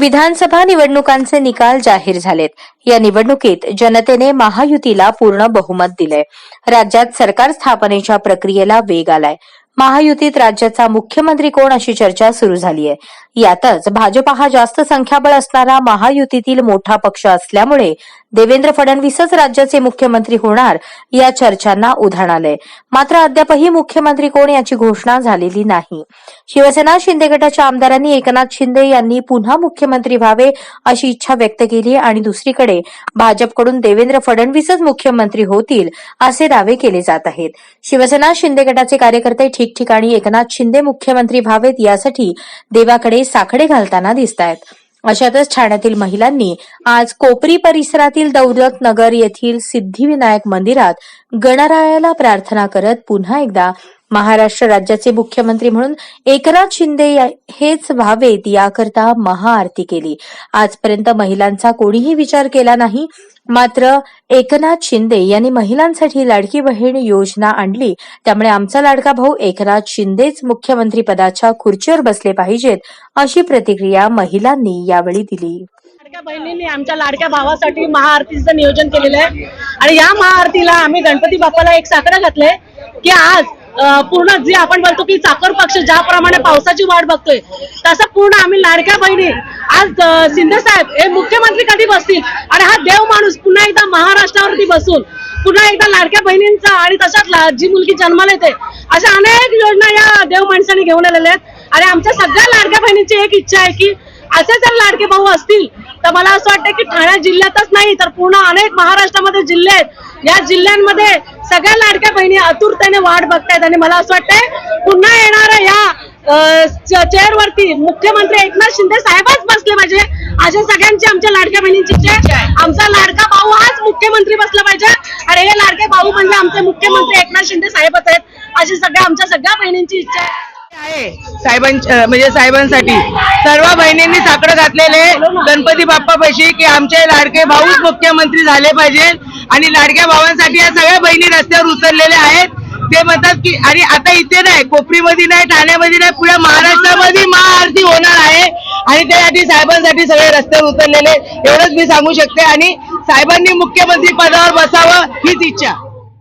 विधानसभा निवडणुकांचे निकाल जाहीर झालेत. या निवडणुकीत जनतेने महायुतीला पूर्ण बहुमत दिलंय. राज्यात सरकार स्थापनेच्या प्रक्रियेला वेग आलाय. महायुतीत राज्याचा मुख्यमंत्री कोण अशी चर्चा सुरू झाली आहे यातच भाजपा हा जास्त संख्याबळ असणारा महायुतीतील मोठा पक्ष असल्यामुळे देवेंद्र फडणवीसच राज्याचे मुख्यमंत्री होणार या चर्चांना उधाण आलंय. मात्र अद्यापही मुख्यमंत्री कोण याची घोषणा झालेली नाही. शिवसेना शिंदे गटाच्या आमदारांनी एकनाथ शिंदे यांनी पुन्हा मुख्यमंत्री व्हावे अशी इच्छा व्यक्त केली आणि दुसरीकडे भाजपकडून देवेंद्र फडणवीसच मुख्यमंत्री होतील असे दावे केले जात आहेत. शिवसेना शिंदे गटाचे कार्यकर्ते ठीक ठिकठिकाणी एकनाथ शिंदे मुख्यमंत्री व्हावेत यासाठी देवाकडे साखडे घालताना दिसतायत. अशातच ठाण्यातील महिलांनी आज कोपरी परिसरातील दौलत नगर येथील सिद्धिविनायक मंदिरात गणरायाला प्रार्थना करत पुन्हा एकदा महाराष्ट्र राज्याचे मुख्यमंत्री म्हणून एकनाथ शिंदे या- हेच व्हावेत याकरता महाआरती केली. आजपर्यंत महिलांचा कोणीही विचार केला नाही. मात्र एकनाथ शिंदे यांनी महिलांसाठी लाडकी बहीण योजना आणली. त्यामुळे आमचा लाडका भाऊ एकनाथ शिंदेच मुख्यमंत्री पदाच्या खुर्चीवर बसले पाहिजेत अशी प्रतिक्रिया महिलांनी यावेळी दिली. लाडक्या बहिणींनी आमच्या लाडक्या भावासाठी महाआरतीचं नियोजन केलेलं आहे. आणि या महाआरतीला आम्ही गणपती बाप्पाला एक साकडं घातलंय की आज पूर्ण जे आपण बोलतो की चाकर पक्ष ज्याप्रमाणे पावसाची वाट बघतोय तसं पूर्ण आम्ही लाडक्या बहिणी आज शिंदे साहेब हे मुख्यमंत्री कधी बसतील आणि हा देव माणूस पुन्हा एकदा महाराष्ट्रावरती बसून पुन्हा एकदा लाडक्या बहिणींचा आणि तशाच जी मुलगी जन्माला येते अशा अनेक योजना या देव माणसाने घेऊन आलेल्या आहेत. आणि आमच्या सगळ्या लाडक्या बहिणीची एक इच्छा आहे की असे जर लाडके भाऊ असतील तर मला असं वाटतं की ठाणे जिल्ह्यातच नाही तर पूर्ण अनेक महाराष्ट्रामध्ये जिल्हे आहेत. या जिल्ह्यांमध्ये सगळ्या लाडक्या बहिणी आतुरतेने वाट बघतायत आणि मला असं वाटतंय पुन्हा येणाऱ्या या चेअरवरती मुख्यमंत्री एकनाथ शिंदे साहेबच बसले पाहिजे. अशा सगळ्यांची आमच्या लाडक्या बहिणींची इच्छा आहे आमचा लाडका भाऊ हाच मुख्यमंत्री बसला पाहिजे. आणि हे लाडके भाऊ म्हणजे आमचे मुख्यमंत्री एकनाथ शिंदे साहेबच आहेत. अशी सगळ्या आमच्या सगळ्या बहिणींची इच्छा आहे. आहे साहेबांच्या म्हणजे साहेबांसाठी. सर्व बहिणींनी साकडं घातलेले गणपती बाप्पा पैशी की आमचे लाडके भाऊच मुख्यमंत्री झाले पाहिजे. आणि लाडक्या भावांसाठी या सगळ्या बहिणी रस्त्यावर उतरलेल्या आहेत. ते म्हणतात की आणि आता इथे नाही कोपरीमध्ये नाही ठाण्यामध्ये नाही पुढे महाराष्ट्रामध्ये महाआरती होणार आहे. आणि त्यासाठी साहेबांसाठी सगळे रस्त्यावर उतरलेले एवढंच मी सांगू शकते. आणि साहेबांनी मुख्यमंत्री पदावर बसावं हीच इच्छा.